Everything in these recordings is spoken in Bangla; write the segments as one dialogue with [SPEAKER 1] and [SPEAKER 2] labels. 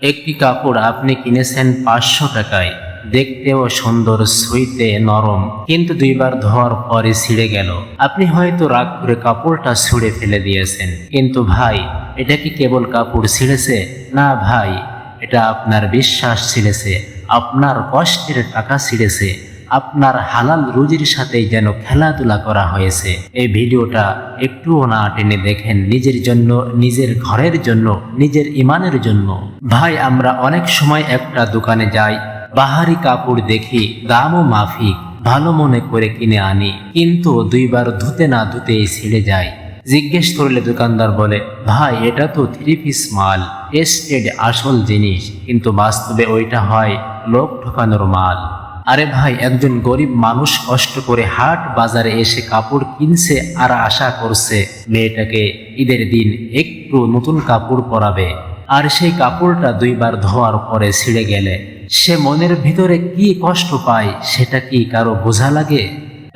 [SPEAKER 1] একটি কাপড় আপনি কিনেছেন পাঁচশো টাকায়। দেখতেও সুন্দর, সুইতে নরম, কিন্তু দুইবার ধোয়ার পরে ছিঁড়ে গেল। আপনি হয়তো রাগ করে কাপড়টা ছুঁড়ে ফেলে দিয়েছেন। কিন্তু ভাই, এটা কি কেবল কাপড় ছিঁড়েছে? না ভাই, এটা আপনার বিশ্বাস ছিঁড়েছে। আপনার কষ্টের টাকা ছিঁড়েছে। আপনার হালাল রুজির সাথে যেন খেলাধুলা করা হয়েছে। এই ভিডিওটা একটুও না টেনে দেখেন নিজের জন্য, নিজের ঘরের জন্য, নিজের ইমানের জন্য। ভাই, আমরা অনেক সময় একটা দোকানে যাই, বাহারি কাপড় দেখি, দামও মাফিক, ভালো মনে করে কিনে আনি। কিন্তু দুইবার ধুতে না ধুতেই ছিঁড়ে যায়। জিজ্ঞেস করলে দোকানদার বলে, ভাই, এটা তো থ্রি পিস মাল টেস্টেড আসল জিনিস, কিন্তু বাস্তবে ওইটা হয় লোক ঠকানোর মাল। আরে ভাই, একজন গরিব মানুষ কষ্ট করে হাট বাজারে এসে কাপড় কিনছে আর আশা করছে মেয়েটাকে ঈদের দিন একটু নতুন কাপড় পরাবে। আর সেই কাপড়টা দুইবার ধোয়ার পরে ছিঁড়ে গেলে সে মনের ভিতরে কি কষ্ট পায় সেটা কি কারও বোঝা লাগে?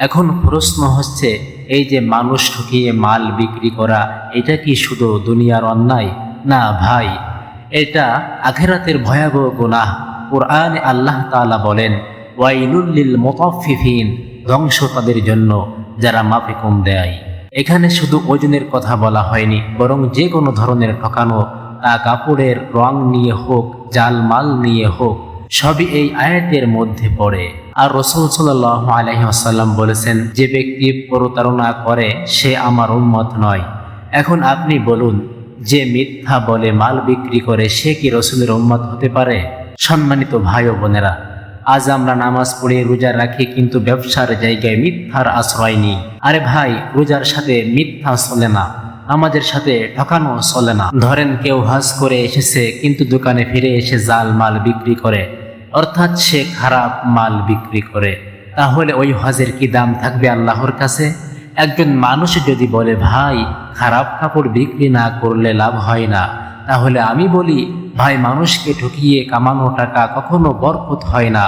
[SPEAKER 1] এখন প্রশ্ন হচ্ছে, এই যে মানুষ ঠকিয়ে মাল বিক্রি করা, এটা কি শুধু দুনিয়ার অন্যায়? না ভাই, এটা আখেরাতের ভয়াবহ গুনাহ। কোরআনে আল্লাহ তাআলা বলেন ওয়াইলুল্লিল মোতাফিফিন ধ্বংস তাদের জন্য যারা মাপে কম দেয়। এখানে শুধু ওজনের কথা বলা হয়নি, বরং যে কোনো ধরনের ঠকানো, তা কাপড়ের রং নিয়ে হোক, জাল মাল নিয়ে হোক, সবই এই আয়াতের মধ্যে পড়ে। আর রসুল সাল্লাহ আলহিহাসাল্লাম বলেছেন, যে ব্যক্তি প্রতারণা করে, সে আমার উন্মত নয়। এখন আপনি বলুন, যে মিথ্যা বলে মাল বিক্রি করে, সে কি রসুলের উন্মত হতে পারে? সম্মানিত ভাই বোনেরা আজ আমরা নামাজ পড়ে রোজা রাখি, কিন্তু ব্যবসার জায়গায় মিথ্যার আশ্রয় নিই। আরে ভাই, রোজার সাথে মিথ্যা চলে না। আমাদের সাথে ঠকানো চলে না। ধরেন কেউ হাজ করে এসেছে, কিন্তু দোকানে ফিরে এসে জাল মাল বিক্রি করে। অর্থাৎ সে খারাপ মাল বিক্রি করে। তাহলে ওই হজের কি দাম থাকবে আল্লাহর কাছে? একজন মানুষ যদি বলে, ভাই, খারাপ কাপড় বিক্রি না করলে লাভ হয় না। তাহলে আমি বলি ভাই, মানুষকে ঠকিয়ে কামানো টাকা কখনো বরকত হয় না।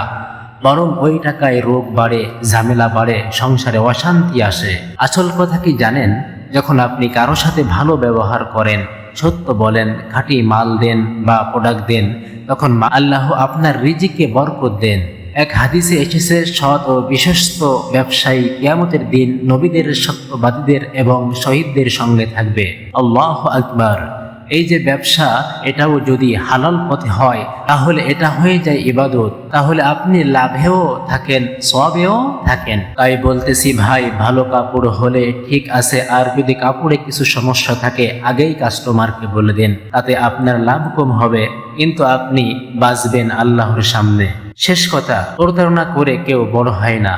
[SPEAKER 1] বরং ওই টাকায় রোগ বাড়ে, ঝামেলা বাড়ে, সংসারে অশান্তি আসে। আসল কথা কি জানেন? যখন আপনি কারও সাথে ভালো ব্যবহার করেন, সত্য বলেন, খাঁটি মাল দেন বা প্রোডাক্ট দেন, তখন আল্লাহ আপনার রিজিকে বরকত দেন। এক হাদিসে এসেছে, সৎ ও বিশ্বস্ত ব্যবসায়ী কিয়ামতের দিন নবীদের সত্যবাদীদের এবং শহীদদের সঙ্গে থাকবে। আল্লাহ আকবার। এই যে ব্যবসা, এটাও যদি হালাল পথে হয়, তাহলে এটা হয়ে যায় ইবাদত। তাহলে আপনি লাভেও থাকেন সবেও থাকেন। তাই বলতেছি, ভাই, ভালো কাপড় হলে ঠিক আছে, আর যদি কাপড়ে কিছু সমস্যা থাকে, আগেই কাস্টমারকে বলে দিন, তাতে আপনার লাভ কম হবে। কিন্তু আপনি বাঁচবেন আল্লাহর সামনে। শেষ কথা, প্রতারণা করে কেউ বড় হয় না।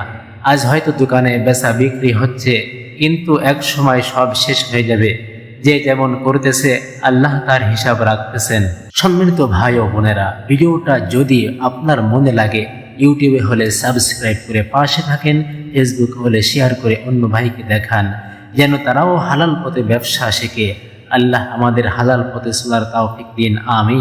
[SPEAKER 1] আজ হয়তো দোকানে বেচা বিক্রি হচ্ছে, কিন্তু এক সময় সব শেষ হয়ে যাবে। যে যেমন করতেছে, আল্লাহ তার হিসাব রাখতেছেন। সম্মিলিত ভাই ও বোনেরা, ভিডিওটা যদি আপনার মনে লাগে, ইউটিউবে হলে সাবস্ক্রাইব করে পাশে থাকেন, ফেসবুক হলে শেয়ার করে অন্য ভাইকে দেখান, যেন তারাও হালাল পথে ব্যবসা শেখে। আল্লাহ আমাদের হালাল পথে চলার তাওফিক দিন আমি